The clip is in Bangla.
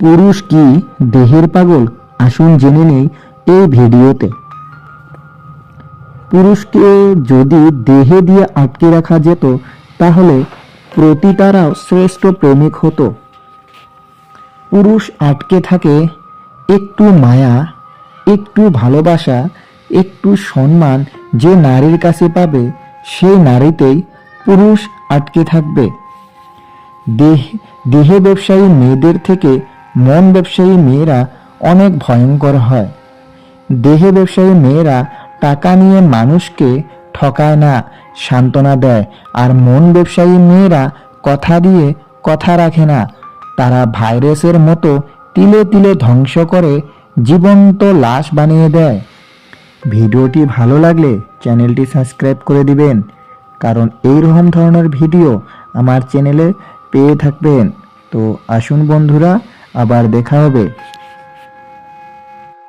পুরুষ কি দেহের পাগল? আসুন জেনে নেই এই ভিডিওতে। পুরুষকে যদি দেহে দিয়ে আটকে রাখা যেত, তাহলে প্রতিটারাও শ্রেষ্ঠ প্রেমিক হতো। পুরুষ আটকে থাকে একটু মায়া, একটু ভালোবাসা, একটু সম্মান যে নারীর কাছে পাবে সেই নারীতেই পুরুষ আটকে থাকবে। দেহ, দেহে ব্যবসায়ী মেয়েদের থেকে মন ব্যবসায়ী মেয়েরা অনেক ভয়ঙ্কর হয়। দেহে ব্যবসায়ী মেয়েরা টাকা নিয়ে মানুষকে ঠকায় না, সান্ত্বনা দেয় আর মন ব্যবসায়ী মেয়েরা কথা দিয়ে কথা রাখে না। তারা ভাইরাসের মতো তিলে তিলে ধ্বংস করে জীবন্ত লাশ বানিয়ে দেয়। ভিডিওটি ভালো লাগলে চ্যানেলটি সাবস্ক্রাইব করে দিবেন, কারণ এই রকম ধরনের ভিডিও আমার চ্যানেলে পেয়ে থাকবেন। তো আসুন বন্ধুরা আবার দেখা হবে।